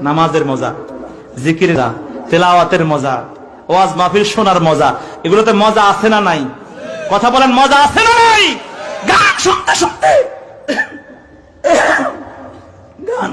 নামাজের মজা জিকিরের মজা, তেলাওয়াতের মজা ওয়াজ মাহফিল শোনার মজা এগুলোতে মজা আছে না নাই? কথা বলেন মজা আছে না নাই? গান শুনতে শুনতে। গান।